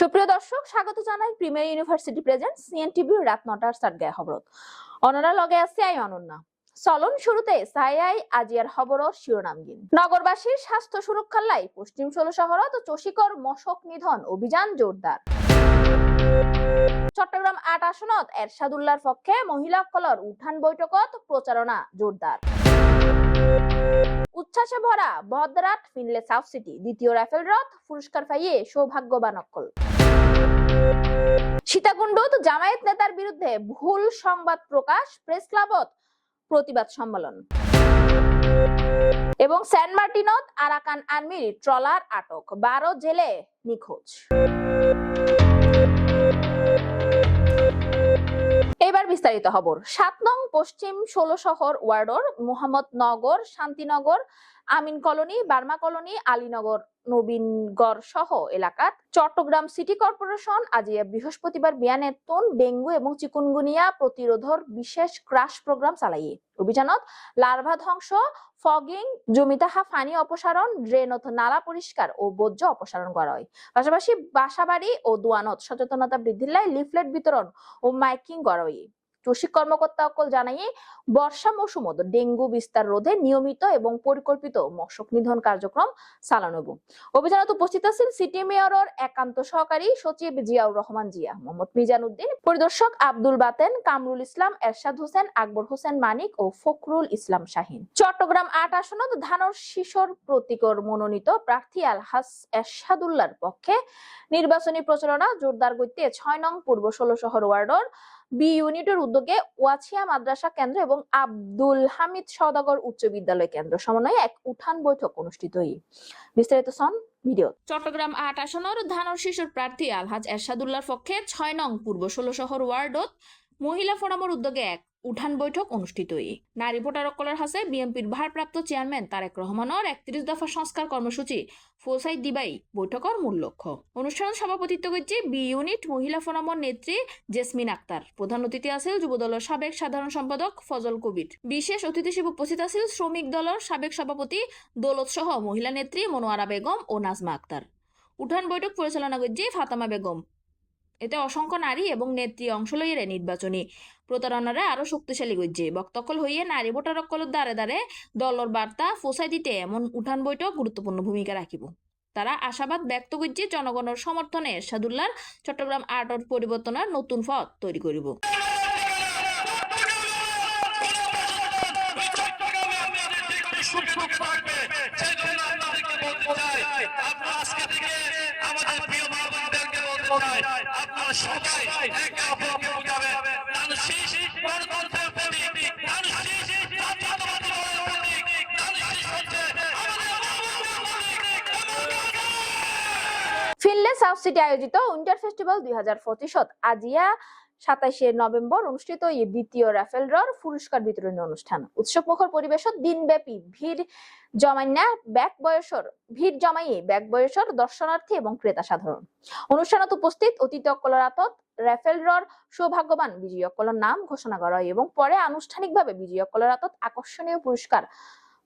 সুপ্রিয় দর্শক, স্বাগত জানাই প্রিমিয়ার ইউনিভার্সিটি প্রেজেন্ট সিএনটিভি রাত নটার সাত গায়ে খবরত। অনরা লগে আছে আই অনন্যা। চলন শুরুতে সাইআই আজিয়ার খবর শিরোনামগিন নগরবাসীর স্বাস্থ্য সুরক্ষার লাই পশ্চিম ষোলো শহরত চষিকর মশক নিধন অভিযান জোরদার। চট্টগ্রাম আট আসনত এরশাদুল্লাহর পক্ষে মহিলা কলর উত্থান বৈঠকত প্রচারণা জোরদার। উচ্ছ্বাসে ভরা বদরাট ফিনলে সাউথ সিটি, দ্বিতীয় রাফেল রথ পুরস্কার পাইয়ে সৌভাগ্যবান অক্কল সীতাকুণ্ডত জামায়াত নেতার বিরুদ্ধে ভুল সংবাদ প্রকাশ, প্রেস ক্লাবত প্রতিবাদ সম্মেলন। এবং সেন্ট মার্টিনত আরাকান আর্মির ট্রলার আটক, বারো জেলে নিখোঁজ। এবার বিস্তারিত খবর। সাত নং পশ্চিম ষোলো শহর ওয়ার্ডর Mohammad Nagar Shantinagar Amin colony, Burma colony, Alinagar, Nabinagar সহ এলাকাত চট্টগ্রাম সিটি কর্পোরেশন আজিয়া বৃহস্পতিবার বিয়ানেতুন ডেঙ্গু এবং চিকুনগুনিয়া প্রতিরোধর বিশেষ ক্রাশ প্রোগ্রাম চালাইয়ে। অভিযানত লার্ভা ধ্বংস, ফগিং, জমিতাহা ফানি অপসারণ, ড্রেনত নালা পরিষ্কার ও বর্জ্য অপসারণ করা হয়। পাশাপাশি বাসাবাড়ি ও দোয়ানত সচেতনতা বৃদ্ধির লাই লিফলেট বিতরণ ও মাইকিং করা হয়। কৃষি কর্মকর্তা অকল জানাই বর্ষা মৌসুমত ডেঙ্গু বিস্তার রোধে নিয়মিত এবং পরিকল্পিত মশক নিধন কার্যক্রম চালানো অভিযানত উপস্থিত আছেন সিটি মেয়রের একান্ত সহকারী সচিব জিয়াউর রহমান জিয়া, মোহাম্মদ মিজান উদ্দিন পরিদর্শক আব্দুল বাতেন, কামরুল ইসলাম, এরশাদ হোসেন, আকবর হোসেন মানিক ও ফখরুল ইসলাম শাহিন। চট্টগ্রাম আট আসনত ধানর শিশর প্রতীকর মনোনীত প্রার্থী আলহাস এরশাদুল্লাহর পক্ষে নির্বাচনী প্রচারণা জোরদার করতে ছয় নং পূর্ব ষোলো শহর ওয়ার্ডর বি ইউনিটের উদ্যোগে ওয়াছিয়া মাদ্রাসা কেন্দ্র এবং আব্দুল হামিদ সদাগর উচ্চ বিদ্যালয় কেন্দ্র সমন্বয়ে এক উঠান বৈঠক অনুষ্ঠিত হই। বিস্তারিত সন, ভিডিও। চট্টগ্রাম আট আসনের ধানর শিশুর প্রার্থী আলহাজ এরশাদুল্লাহর পক্ষে ছয় নং পূর্ব ষোলো শহর ওয়ার্ডত মহিলা ফোরামের উদ্যোগে এক উঠান বৈঠক অনুষ্ঠিত নারী ভোটারকলের হাসে বিএনপির ভারপ্রাপ্ত চেয়ারম্যান তারেক রহমানের একত্রিশ দফা সংস্কার কর্মসূচি ফোসাই দিবাই বৈঠকের মূল লক্ষ্য। অনুষ্ঠান সভাপতিত্ব করছে বি ইউনিট মহিলা ফোরামের নেত্রী জেসমিন আক্তার প্রধান অতিথি আছিল যুবদলের সাবেক সাধারণ সম্পাদক ফজল কবির, বিশেষ অতিথি হিসেবে উপস্থিত আছিল শ্রমিক দলের সাবেক সভাপতি দৌলত সহ মহিলা নেত্রী মনোয়ারা বেগম ও নাজমা আক্তার উঠান বৈঠক পরিচালনা করছে ফাতামা বেগম, এতে অসংখ্য নারী এবং নেত্রী অংশ লইয়ে নির্বাচনী প্রতারণারে আরও শক্তিশালী করছে। বক্তকল হইয়ে নারী ভোটারকলের দ্বারে দ্বারে দলর বার্তা ফোসাই দিতে এমন উঠান বৈঠক গুরুত্বপূর্ণ ভূমিকা রাখিব। তারা আশাবাদ ব্যক্ত করছে জনগণের সমর্থনে এরশাদুল্লাহর চট্টগ্রাম আর্টর পরিবর্তনের নতুন পথ তৈরি করিব। আপনারা থেকে সাউথ সিটি আয়োজিত উইন্টার ফেস্টিভ্যাল দুই হাজার পঁচিশত। আজিয়া সাতাইশে নভেম্বর অনুষ্ঠিত এই দ্বিতীয় রাফেল রর পুরস্কার বিতরণী অনুষ্ঠান। উৎসব মুখর পরিবেশত দিনব্যাপী ভিড় জমাইনা ব্যাক বয়সর, ভিড় জমাইয়ে ব্যাক বয়সর দর্শনার্থী এবং ক্রেতা সাধারণ। অনুষ্ঠানত উপস্থিত অতীত অকলরাতত রাফেল রর সৌভাগ্যবান বিজয়ী অকলর নাম ঘোষণা করা হয় এবং পরে আনুষ্ঠানিকভাবে বিজয়ী অকলরাতত আকর্ষণীয় পুরস্কার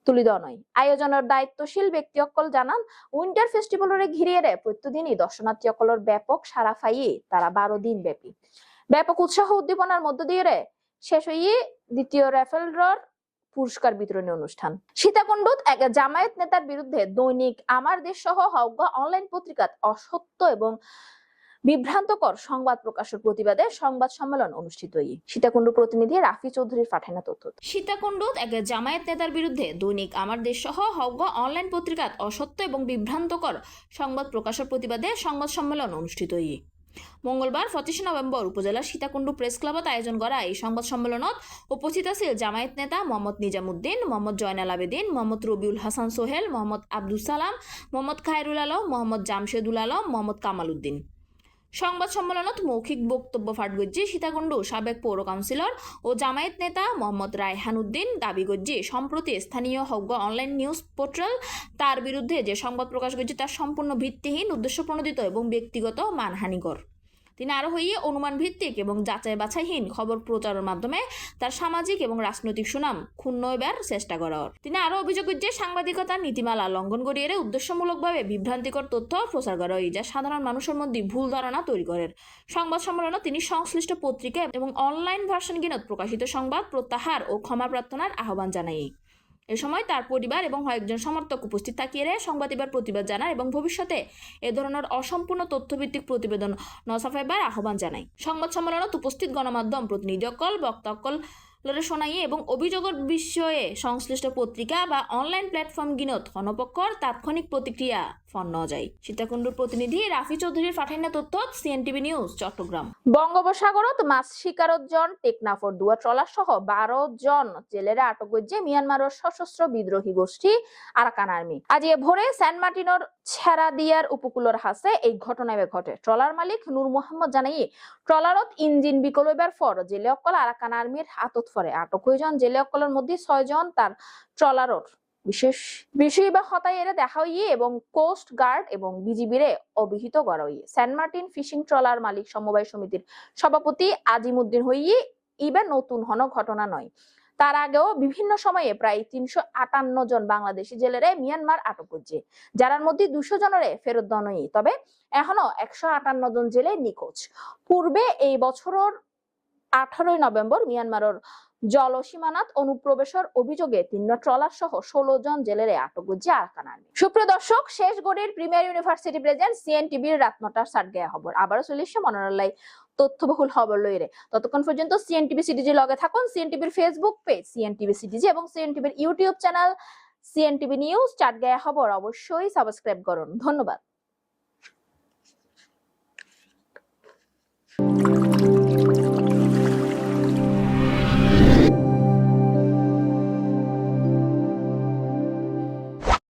তুলি দেওয়া নয়। আয়োজনের দায়িত্বশীল ব্যক্তি অকল জানান, উইন্টার ফেস্টিভ্যালরে ঘিরিয়ে রে প্রতিদিনই দর্শনার্থী অকলর ব্যাপক সারা ফাইয়ে তারা বারো দিন ব্যাপী। ব্যাপক উৎসাহ উদ্দীপনার মধ্য দিয়ে রে শেষ হইয়ে দ্বিতীয় রেফেল পুরস্কার বিতরণী অনুষ্ঠান। সীতাকুণ্ডত এক জামায়াত নেতার বিরুদ্ধে দৈনিক আমার দেশ সহ হওয়া অনলাইন পত্রিকাত অসত্য এবং বিভ্রান্তকর সংবাদ প্রকাশের প্রতিবাদে সংবাদ সম্মেলন অনুষ্ঠিত সীতাকুণ্ড প্রতিনিধি রাফি চৌধুরীর পাঠানো তথ্য। সীতাকুণ্ডত এক জামায়াত নেতার বিরুদ্ধে দৈনিক আমার দেশ সহ হওয়া অনলাইন পত্রিকাত অসত্য এবং বিভ্রান্তকর সংবাদ প্রকাশের প্রতিবাদে সংবাদ সম্মেলন অনুষ্ঠিত হই মঙ্গলবার পঁচিশে নভেম্বর উপজেলার সীতাকুণ্ড প্রেস ক্লাবত আয়োজন করা এই সংবাদ সম্মেলনত উপস্থিত আছিল জামায়াত নেতা মোহাম্মদ নিজামুদ্দিন, মোহাম্মদ জয়নাল আবেদিন, মোহাম্মদ রবিউল হাসান সোহেল, মোহাম্মদ আব্দুল সালাম, মোহাম্মদ খায়রুল আলম, মোহাম্মদ জামশেদুল আলম, মোহাম্মদ কামাল উদ্দিন। সংবাদ সম্মেলনত মৌখিক বক্তব্য ফাটগজ্জি সীতাকুণ্ডু, সাবেক পৌর কাউন্সিলর ও জামায়াত নেতা মোহাম্মদ রায়হান উদ্দিন দাবি গজ্জি। সম্প্রতি স্থানীয় হজ্ঞ অনলাইন নিউজ পোর্টাল তার বিরুদ্ধে যে সংবাদ প্রকাশ করছে তার সম্পূর্ণ ভিত্তিহীন উদ্দেশ্য প্রণোদিত এবং ব্যক্তিগত মানহানিকর। তিনি আরও হইয়ে অনুমান ভিত্তিক এবং যাচাই বাছাইহীন খবর প্রচারের মাধ্যমে তার সামাজিক এবং রাজনৈতিক সুনাম ক্ষুণ্ণ হইবার চেষ্টা করার। তিনি আরও অভিযোগ যে সাংবাদিকতার নীতিমালা লঙ্ঘন করিয়ে উদ্দেশ্যমূলকভাবে বিভ্রান্তিকর তথ্য প্রচার করা হয় যা সাধারণ মানুষের মধ্যে ভুল ধারণা তৈরি করে। সংবাদ সম্মেলনে তিনি সংশ্লিষ্ট পত্রিকা এবং অনলাইন ভার্সন গিনত প্রকাশিত সংবাদ প্রত্যাহার ও ক্ষমা প্রার্থনার আহ্বান জানাই এ সময় তার পরিবার এবং কয়েকজন সমর্থক উপস্থিত থাকিয়ে সংবাদ এবার প্রতিবাদ জানায় এবং ভবিষ্যতে এ ধরনের অসম্পূর্ণ তথ্যভিত্তিক প্রতিবেদন নসাফাইবার আহ্বান জানায়। সংবাদ সম্মেলনত উপস্থিত গণমাধ্যম প্রতিনিধি অকল বক্তা অকল লরে শোনাই এবং অভিযোগের বিষয়ে সংশ্লিষ্ট পত্রিকা বা অনলাইন প্ল্যাটফর্ম গিনত হনপক্ষর তাৎক্ষণিক প্রতিক্রিয়া ফন্ন যায়। সীতাকুণ্ডুর প্রতিনিধি রাফি চৌধুরীর পাঠাইনা তথ্য সিএনটিভি নিউজ, চট্টগ্রাম। বঙ্গোপসাগরত মাছ শিকারত জন টেকনাফর দুয়া ট্রলার সহ বারো জন জেলেরা আটক করছে মিয়ানমারের সশস্ত্র বিদ্রোহী গোষ্ঠী আরাকান আর্মি। আজ এ ভোরে সেন্ট মার্টিনোর ছেড়াদিয়ার উপকূলের হাসে এই ঘটনায় ঘটে। ট্রলার মালিক নূর মোহাম্মদ জানাই ট্রলারত ইঞ্জিন বিকল হইবার পর জেলে অকল আরাকান আর্মির হাতত ফরে আটক হয়ে যান জেলে অকলের মধ্যে ছয়জন তার ট্রলারর। বিশেষ বিষয় বা হতাই এরা দেখা হইয়ে এবং কোস্ট গার্ড এবং বিজিবিরে অভিহিত করা হইয়ে। সেন্ট মার্টিন ফিশিং ট্রলার মালিক সমবায় সমিতির সভাপতি আজিমুদ্দিন হইয়ে ইবা নতুন হন ঘটনা নয়। তার আগেও বিভিন্ন সময়ে প্রায় তিনশো আটান্ন জন বাংলাদেশি জেলেরে মিয়ানমার আটক করছে যার মধ্যে দুশো জনের ফেরত নয় তবে এখনও একশো আটান্ন জন জেলে নিখোঁজ। পূর্বে এই বছরের আঠারোই নভেম্বর মিয়ানমারের জলসীমানাত অনুপ্রবেশের অভিযোগে তিন ট্রলার সহ ষোলো জন জেলেরে আটক হয়েছে আরাকান সুপ্রিয় দর্শক, শেষ গড়ির প্রিমিয়ার ইউনিভার্সিটি প্রেজেন্ট সিএনটিভির রাত নটার সার গেয়া খবর। আবারও চলে এসছে মনোরালাই তথ্যবহুল খবর লইরে ততক্ষণ পর্যন্ত সিএনটিভি সিটিজি লগে থাকুন। সিএনটিভির ফেসবুক পেজ সিএনটিভি সিটিজি এবং সিএনটিভির ইউটিউব চ্যানেল সিএনটিভি নিউজ চাট গেয়া খবর অবশ্যই সাবস্ক্রাইব করুন। ধন্যবাদ।